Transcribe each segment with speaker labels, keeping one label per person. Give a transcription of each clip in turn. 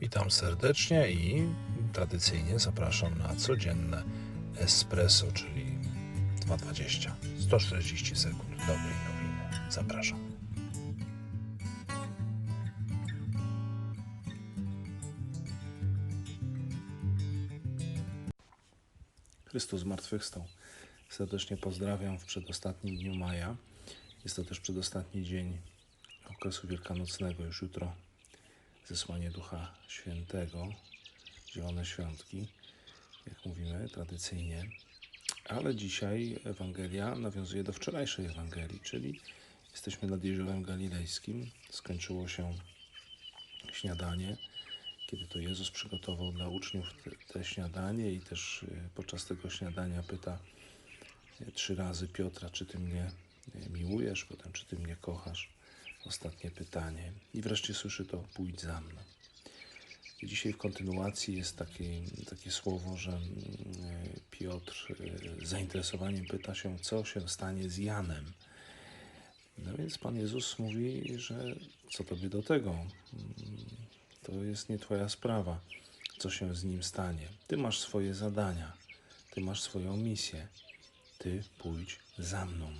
Speaker 1: Witam serdecznie i tradycyjnie zapraszam na codzienne espresso, czyli 2,20. 140 sekund dobrej nowiny. Zapraszam. Chrystus zmartwychwstał. Serdecznie pozdrawiam w przedostatnim dniu maja. Jest to też przedostatni dzień okresu wielkanocnego. Już jutro zesłanie Ducha Świętego, Zielone Świątki, jak mówimy tradycyjnie. Ale dzisiaj Ewangelia nawiązuje do wczorajszej Ewangelii, czyli jesteśmy nad Jeziorem Galilejskim. Skończyło się śniadanie, kiedy to Jezus przygotował dla uczniów te, śniadanie i też y, podczas tego śniadania pyta y, trzy razy Piotra, czy ty mnie y, miłujesz, potem czy ty mnie kochasz. Ostatnie pytanie. I wreszcie słyszy to, pójdź za mną. I dzisiaj w kontynuacji jest takie, takie słowo, że mm, Piotr y, z zainteresowaniem pyta się, co się stanie z Janem. No więc Pan Jezus mówi, że co tobie do tego? Mm, To jest nie twoja sprawa, co się z nim stanie. Ty masz swoje zadania, ty masz swoją misję. Ty pójdź za mną.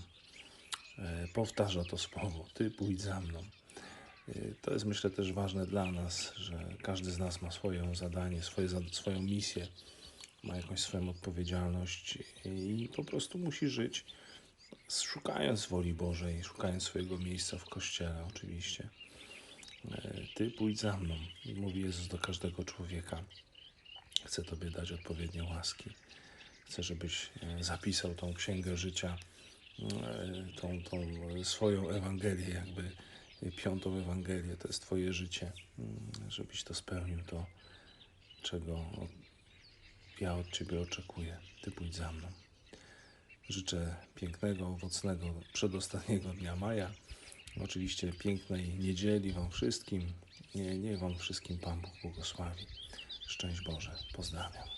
Speaker 1: E, Powtarza to słowo, ty pójdź za mną. E, To jest myślę też ważne dla nas, że każdy z nas ma swoje zadanie, swoje, swoją misję, ma jakąś swoją odpowiedzialność i po prostu musi żyć szukając woli Bożej, szukając swojego miejsca w Kościele oczywiście. E, Ty pójdź za mną, mówi Jezus do każdego człowieka. Chcę Tobie dać odpowiednie łaski. Chcę, żebyś zapisał tą księgę życia, tą, tą swoją Ewangelię, jakby e, piątą Ewangelię. To jest Twoje życie, mm, żebyś to spełnił, to czego ja od Ciebie oczekuję. Ty pójdź za mną. Życzę pięknego, owocnego, przedostatniego dnia maja. Oczywiście pięknej niedzieli Wam wszystkim. Nie, niech Wam wszystkim Pan Bóg błogosławi. Szczęść Boże. Pozdrawiam.